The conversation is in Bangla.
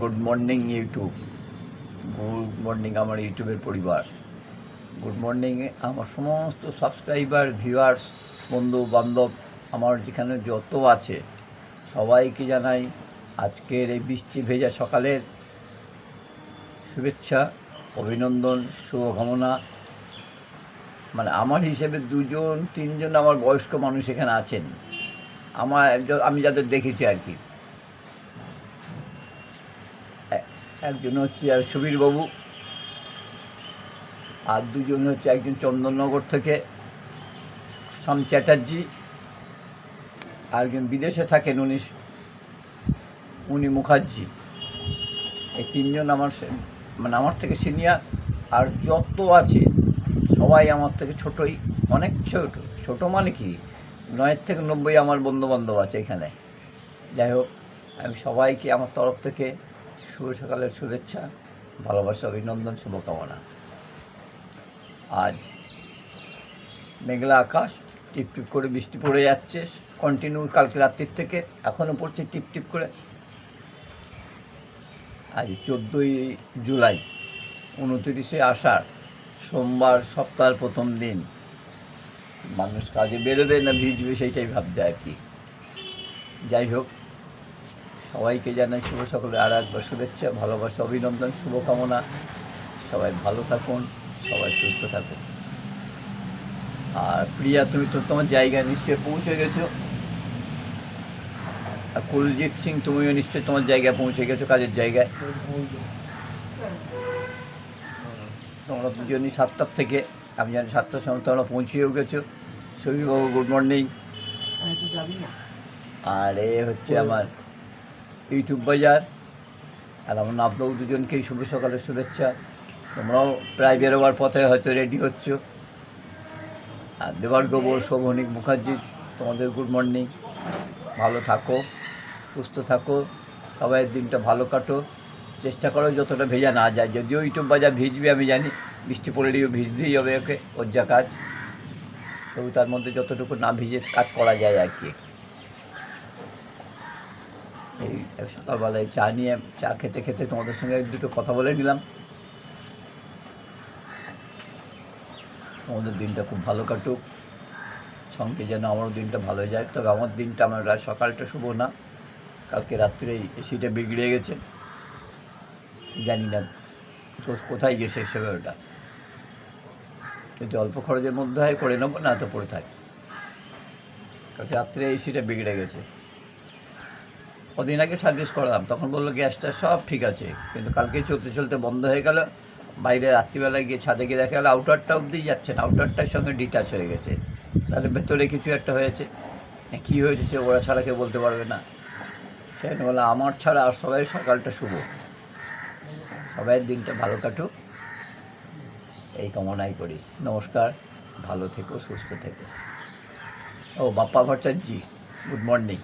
Good morning YouTube good morning আমার ইউটিউবের পরিবার। গুড মর্নিং আমার সমস্ত সাবস্ক্রাইবার ভিউয়ার্স বন্ধু, বান্ধব, আমার যেখানে যত আছে, সবাইকে জানাই আজকের এই বৃষ্টি ভেজা সকালের শুভেচ্ছা, অভিনন্দন, শুভকামনা। মানে আমার হিসেবে দুজন, তিনজন আমার বয়স্ক মানুষ এখানে আছেন। আমার আমি যাদের দেখেছি আর কি এ- একজন হচ্ছে আর সুবীরবাবু, আর দুজন হচ্ছে একজন চন্দননগর থেকে শ্যাম চ্যাটার্জি, আর একজন বিদেশে থাকেন উনি উনি মুখার্জি। এই তিনজন আমার মানে আমার থেকে সিনিয়র, আর যত আছে, সবাই আমার থেকে ছোটই, অনেক ছোট ছোট মানে কি? নয়ের থেকে নব্বই আমার বন্ধু বান্ধব আছে এখানে। যাই হোক, আমি সবাইকে আমার তরফ থেকে শুভ সকালের শুভেচ্ছা, ভালোবাসা, অভিনন্দন, শুভকামনা। আজ মেঘলা আকাশ টিপ টিপ করে বৃষ্টি পড়ে যাচ্ছে কন্টিনিউ কালকে রাত্রির থেকে এখনও পড়ছে টিপ টিপ করে। আজ চোদ্দোই জুলাই, উনতিরিশে আষাঢ়, সোমবার সপ্তাহের প্রথম দিন। মানুষ কাজে বেরোবে না ভিজবে, সেইটাই ভাবতে আর কি। যাই হোক সবাইকে জানাই শুভ সকলে আর একবার শুভেচ্ছা ভালোবাসা অভিনন্দন শুভকামনা। সবাই ভালো থাকুন সবাই সুস্থ থাকুন। আর প্রিয়া তুমি তো তোমার জায়গায় নিশ্চয়ই পৌঁছে গেছো। আর কুলজিৎ সিং তুমিও নিশ্চয়ই তোমার জায়গায় পৌঁছে গেছো কাজের জায়গায়। তোমরা দুজনই সাতটার থেকে আমি জানি সাতটার সময় তোমরা পৌঁছেও গেছো। সবিবাবু গুড মর্নিং আর এ হচ্ছে আমার ইউটিউব বাজার। আর আমার আপনাও দুজনকেই শুভ সকালের শুভেচ্ছা। তোমরাও প্রায় বেরোবার পথে হয়তো রেডি হচ্ছ। আর দেবার গোবর, শোভনিক মুখার্জি, তোমাদের গুড মর্নিং ভালো থাকো, সুস্থ থাকো, সবাই দিনটা ভালো কাটো। চেষ্টা করো যতটা ভেজা না যায়। যদিও ইউটিউব বাজার ভিজবে, আমি জানি। বৃষ্টি পড়লেও ভিজতেই হবে ওকে, ওর যা কাজ। তবু তার মধ্যে যতটুকু না ভিজে কাজ করা যায় আর কি। এই সকালবেলায় চা নিয়ে, চা খেতে খেতে তোমাদের সঙ্গে দুটো কথা বলে নিলাম। তোমাদের দিনটা খুব ভালো কাটুক। সঙ্গে যেন আমারও দিনটা ভালো যায়। তবে আমার দিনটা আমার রাত সকালটা শুভ না। কালকে রাত্রে এসিটা বিগড়ে গেছে। জানি না কোথায় গেছে হবে ওটা যদি অল্প খরচের মধ্যে হয় করে নেব, না তো পড়ে থাকে। কালকে রাত্রে এসিটা বিগড়ে গেছে। কদিন আগে সার্ভিস করলাম। তখন বলল গ্যাসটা সব ঠিক আছে। কিন্তু কালকে চলতে চলতে বন্ধ হয়ে গেল। বাইরে রাত্রিবেলায় গিয়ে ছাদে গিয়ে দেখা গেলো আউটারটা অবধি যাচ্ছে না। আউটারটার সঙ্গে ডিটাচ হয়ে গেছে। তাহলে ভেতরে কিছু একটা হয়েছে। কী হয়েছে সে ওরা ছাড়া কেউ বলতে পারবে না। সেখানে বলে আমার ছাড়া আর সবাই সকালটা শুভ। সবাই দিনটা ভালো কাটুক। এই কামনাই করি। নমস্কার। ভালো থেকো, সুস্থ থেকো। ও, বাপ্পা ভট্টাচার্য গুড মর্নিং